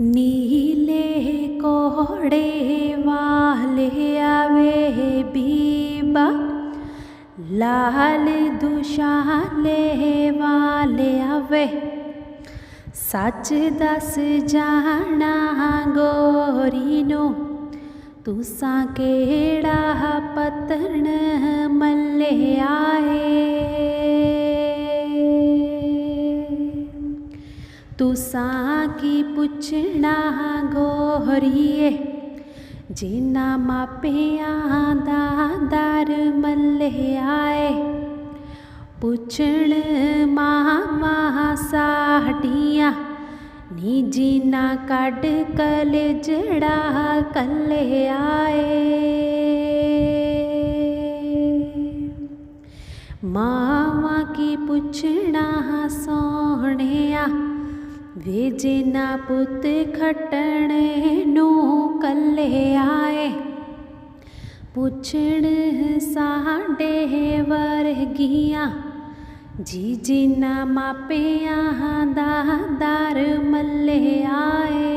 ਨੀਲੇ ਕੋੜੇ ਵਾਲੇ ਆਵੇ ਬੀਬਾ, ਲਾਲ ਦੁਸ਼ਾਲੇ ਵਾਲੇ ਆਵੇ। ਸੱਚ ਦੱਸ ਜਾਣਾ ਗੋਰੀ ਨੂੰ ਤੂੰ ਤੁਸਾਂ ਕਿਹੜਾ ਪਤਣ ਮੱਲਿਆ? ਤੁਸਾਂ ਕੀ ਪੁੱਛਣਾ ਗੋਹਰੀਏ? ਜਿਨ੍ਹਾਂ ਮਾਪਿਆਂ ਦਾ ਦਰ ਮੱਲੇ ਆਏ ਪੁੱਛਣ ਮਾਵਾਂ ਸਾਡੀਆਂ, ਨੀ ਜੀਨਾ ਕੱਢ ਕਲ ਜੜਾ ਕੱਲੇ ਆਏ ਮਾਵਾਂ ਕੀ ਪੁੱਛਣਾ ਸੋਹਣਿਆ ਵੇ ਜਿਨਾ ਪੁੱਤ ਖਟਣੇ ਨੂੰ ਕੱਲੇ ਆਏ। ਪੁੱਛਣ ਸਾਡੇ ਵਰਗੀਆਂ, ਜੀ ਜਿਨਾ ਮਾਪਿਆਂ ਦਾ ਦਰ ਮੱਲੇ ਆਏ।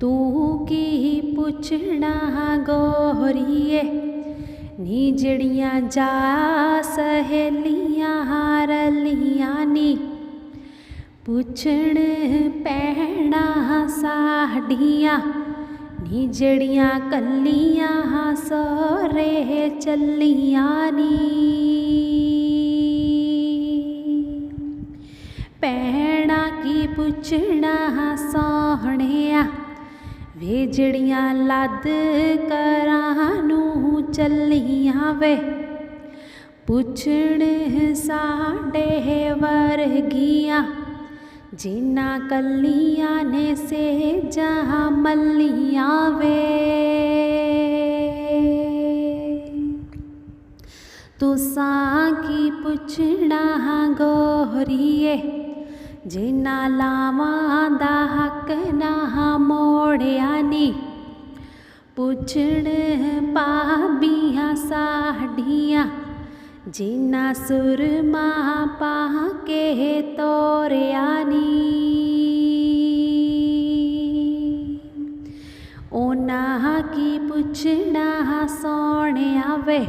ਤੂੰ ਕੀ ਪੁੱਛਣਾ ਗੋਰੀਏ? ਨੀ ਜੜੀਆਂ ਜਾ ਸਹੇਲੀਆਂ ਰਲੀਆਂ ਨੀ। ਪੁੱਛਣ ਪੈਣਾ ਸਾਡੀਆਂ, ਨੀ ਜੜੀਆਂ ਕੱਲੀਆਂ ਸੋਰੇ ਚੱਲੀਆਂ ਨੀ। ਪੈਣਾ ਕੀ ਪੁੱਛਣਾ ਸੋਹਣਿਆ, ਵੇ ਜੜੀਆਂ ਲੱਦ ਕਰਾਂ ਚੱਲੀਆਂ ਵੇ ਪੁੱਛਣ ਸਾਡੇ ਵਰਗੀਆਂ ਜਿਨ੍ਹਾਂ ਕੱਲੀਆਂ ਨੇ ਸੇ ਜਹਾਂ ਮੱਲੀਆਂ ਵੇ ਤੁਸਾਂ ਕੀ ਪੁੱਛਣਾ ਗੋਰੀਏ, ਜਿਨ੍ਹਾਂ ਲਾਵਾਂ ਦਾ ਹੱਕ ਨਾ ਮੋੜਿਆ ਨੀ। ਪੁੱਛਣ ਪਾਬੀਆਂ ਸਾਡੀਆਂ, ਜਿਨ੍ਹਾਂ ਸੁਰਮਾ ਪਾ ਕੇ ਤੋਰਿਆ ਨੀ। ਉਹਨਾਂ ਕੀ ਪੁੱਛਣਾ ਸੋਹਣਿਆ ਵੇ,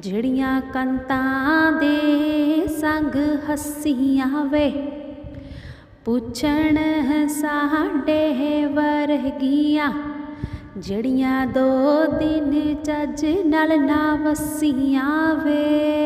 ਜਿਹੜੀਆਂ ਕੰਤਾਂ ਦੇ ਸੰਗ ਹੱਸੀਆਂ ਵੇ। ਪੁੱਛਣ ਸਾਡੇ ਵਰਗੀਆਂ ਜਿਹੜੀਆਂ ਦੋ ਦਿਨ ਚੱਜ ਨਾਲ ਨਾ ਵਸੀਆਂ ਵੇ।